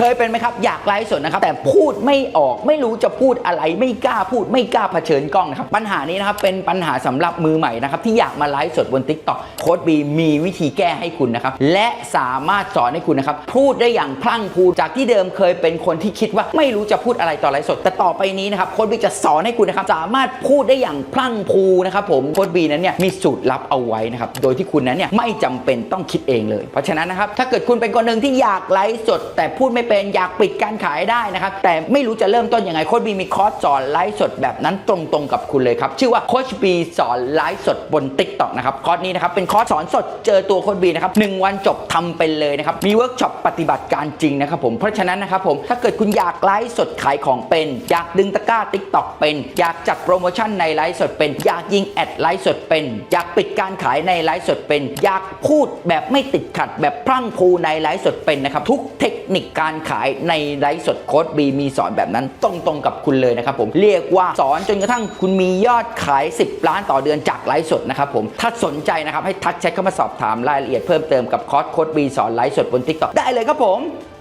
เคยเป็นไหมครับ อยากไลฟ์สดนะครับ แต่พูดไม่ออกไม่รู้จะพูดอะไรไม่กล้าพูดไม่กล้าเผชิญกล้องนะครับ ปัญหานี้นะครับ เป็นปัญหาสำหรับมือใหม่นะครับ ที่อยากมาไลฟ์สดบน t ิ k t o k โค้ดบีมีวิธีแก้ให้คุณนะครับ และสามารถสอนให้คุณนะครับ พูดได้อย่างพลั่งพูจากที่เดิมเคยเป็นคนที่คิดว่าไม่รู้จะพูดอะไรต่อไลฟ์สด แต่ต่อไปนี้นะครับโค้ดบีจะสอนให้คุณนะครับสามารถพูดได้อย่างพลั่งพูนะครับผมโค้ดบีนั้นเนี่ยมีสูตรลับเอาไว้นะครับโดยที่คุณนั้นเนี่ยไม่จำเป็นต้องคิดเองเลย เพราะฉะนั้นนะครับถ้าเกิดคุณเป็นคนหนึ่งที่อยากไลฟ์สด แต่พูดไม่เป็นอยากปิดการขายได้นะครับ แต่ไม่รู้จะเริ่มต้นยังไงโค้ชบีมีคอร์สสอนไลฟ์สดแบบนั้นตรงๆกับคุณเลยครับ ชื่อว่าโค้ชบีสอนไลฟ์สดบน t ิ k t o k นะครับคอร์สนี้นะครับเป็นคอร์สสอนสดเจอตัวโค้ชบีนะครับหนึ่งวันจบทำเป็นเลยนะครับมีเวิร์กช็อปปฏิบัติการจริงนะครับผมเพราะฉะนั้นนะครับผมถ้าเกิดคุณอยากไลฟ์สดขายของเป็น อยากดึงตะกร้า t ิ k t o k เป็น อยากจัดโปรโมชั่นในไลฟ์สดเป็น อยากยิงแอดไลฟ์สดเป็น อยากปิดการขายในไลฟ์สดเป็น อยากพูดแบบไม่ติดขัดแบบพรั่งพรูในไลฟ์สดเป็นนะครับทุกเทคนิคการขายในไลฟ์สดโค้ดบีมีสอนแบบนั้นตรงๆกับคุณเลยนะครับผมเรียกว่าสอนจนกระทั่งคุณมียอดขาย 10 ล้านต่อเดือนจากไลฟ์สดนะครับผมถ้าสนใจนะครับให้ทักแชทเข้ามาสอบถามรายละเอียดเพิ่มเติมกับคอร์สโค้ดบีสอนไลฟ์สดบนทิกตอกได้เลยครับผม